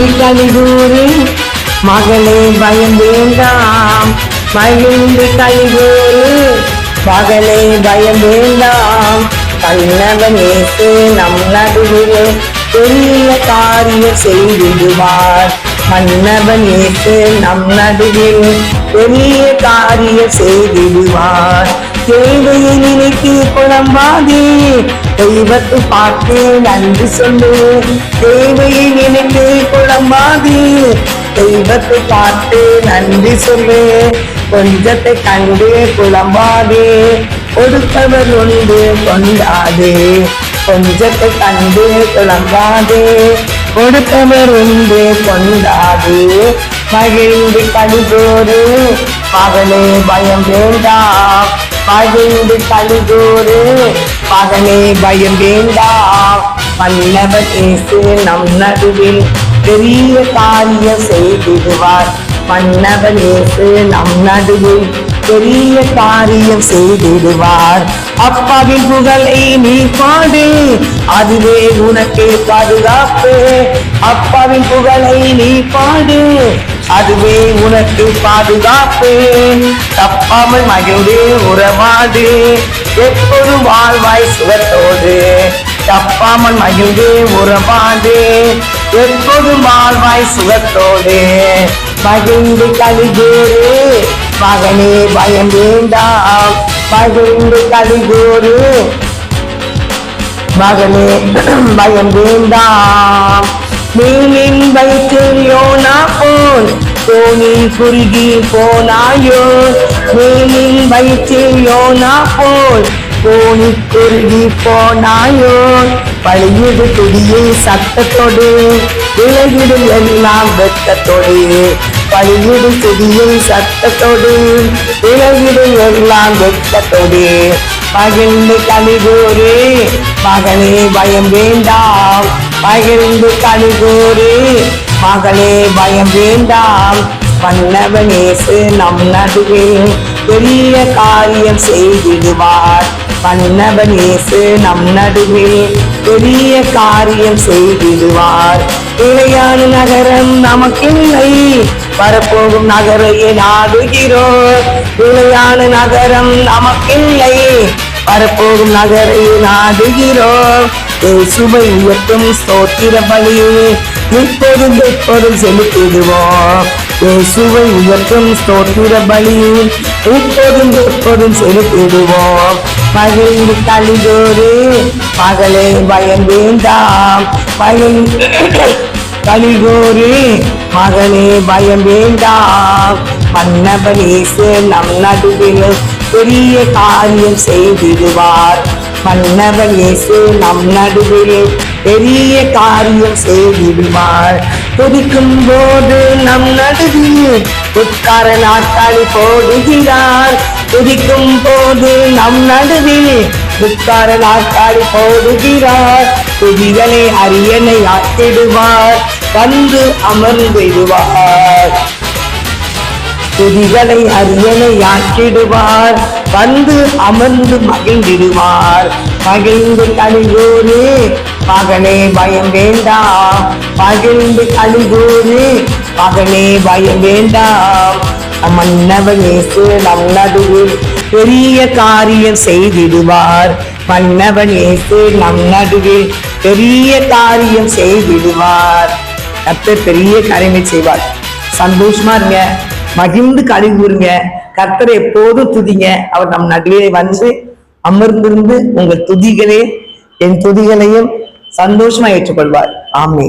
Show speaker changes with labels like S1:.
S1: என்று மகிழ்ந்து கூறி மகளே பயம் வேண்டாம். மகிழ்ந்து கலிகூறு மகளே பயம் வேண்டாம். கண்ணவன் ஏசு நம் நடுவிலே பெரிய காரியம் செய்திடுவார். மன்னவன் ஏசு நம் நடுவில் பெரிய காரியம் செய்திடுவார். தேவையை நினைத்து புலம்பாதே. தெய்வத்தை பார்த்து நன்றி சொல்லு. தேவையை நினைத்து குழம்பாது. தெய்வத்தை பார்த்து நன்றி சொல்லு. கொஞ்சத்தை கண்டு குழம்பாது. கொடுத்தவர் உண்டு கொண்டாது. கொஞ்சத்தை கண்டு குழம்பாது. கொடுத்தவர் உண்டு கொண்டாது. மகிழ்ந்து கழிதோறு மகளே பயம் வேண்டாம் மகிழ்ந்து கழிதோறு மகனே பயம் வேண்டாம் மன்னவர் இயேசு நம் நடுவில் பெரிய காரியம் செய்திடுவார். மன்னவர் இயேசு நம் நடுவில் பெரிய காரியம் செய்திடுவார். அப்பாவின் புகழை நீ பாடு. அதுவே உனக்கு பாதுகாப்பு. அப்பாவின் புகழை நீ பாடு. அதுவே உனக்கு பாதுகாப்பு. தப்பாமல் மகிழ்ந்து உறவாடு. எப்போதும் வாழ்வாய் சுகத்தோடு. தப்பாமல் மகிழ்ந்து உறவாடு எப்போதும் வாழ்வாய் சுகத்தோடு. மகிழ்ந்து கழுகேறு மகனே பயம் வேண்டாம். மகிழ்ந்து கழுகேறு மகனே பயம் வேண்டாம். நீலின் வயிற்றில் யோனா போல் தோணில் குறுகி போனாயோ. மீனின் வயிற்றில் யோனா போல் தோணி குருகி போனாயோ? பழியிடு துடியை சத்தத்தோடு விலகிடும் எல்லாம் வெட்டத்தோடு பழியிடு துடியை சத்தத்தோடு விலகிடும் எல்லாம் வெட்டத்தோடு மகிழ்ந்து கலிகூறு மகளே பயம் வேண்டாம். மகிழ்ந்து கலிகூறு மகளே பயம் வேண்டாம். மன்னவனேசு நம் நடுவில் பெரிய காரியம் செய்திடுவார். மன்னவனேசு நம் நடுவில் பெரிய காரியம் செய்திடுவார். இளையான நகரம் நமக்கில்லை. வரப்போகும் நகரையே நாடுகிறோம் இளையான நகரம் நமக்கில்லை. வரப்போகும் நகரை நாடுகிறோம் சுவை உயர்த்தும் ஸ்தோத்திர பலியே இப்போதும் எப்போதும் செலுத்திடுவோம். இயேசுவை உயர்த்தும் ஸ்தோத்திர பலியில் இப்போதும் எப்போதும் செலுத்திடுவோம். மகிழ்ந்து கலிதோறு பகலே பயம் வேண்டாம். பயம் கலிகோரி மகனே பயம் வேண்டாம். மன்னபனேசு நம் நடுவிலும் பெரிய காரியம் செய்திடுவார். மன்னவன் இயேசு நம் நடுவிலும் பெரிய காரியம் செய்திடுவார். துதிக்கும் போது நம் நடுவில் உட்கார நாட்காலி போடுகிறார். துதிக்கும் போது நம் நடுவில் உட்கார நாட்காலி போடுகிறார். துதிகளை அரியணை ஆக்கிடுவார் வந்து அமர்ந்திடுவார் துதிகளை அரியணை ஆக்கிடுவார் வந்து அமர்ந்து மகிழ்ந்திடுவார். மகிழ்ந்து கழிகூறு மகனே பயம் வேண்டாம் மகிழ்ந்து கழிகூறு மகனே பயம் வேண்டாம் மன்னவனேசு நம் நடுவில் பெரிய காரியம் செய்திடுவார். மன்னவனேசு நம் நடுவில் பெரிய காரியம் செய்திடுவார். கர்த்தர் பெரிய காரியங்களை செய்வார். சந்தோஷமா இருங்க. மகிழ்ந்து கழி கூறுங்க கர்த்தரை எப்போதும் துதிங்க. அவர் நம் நடுவே வந்து அமர்ந்திருந்து உங்கள் துதிகளே என் துதிகளையும் சந்தோஷமா ஏற்றுக்கொள்வார். ஆமே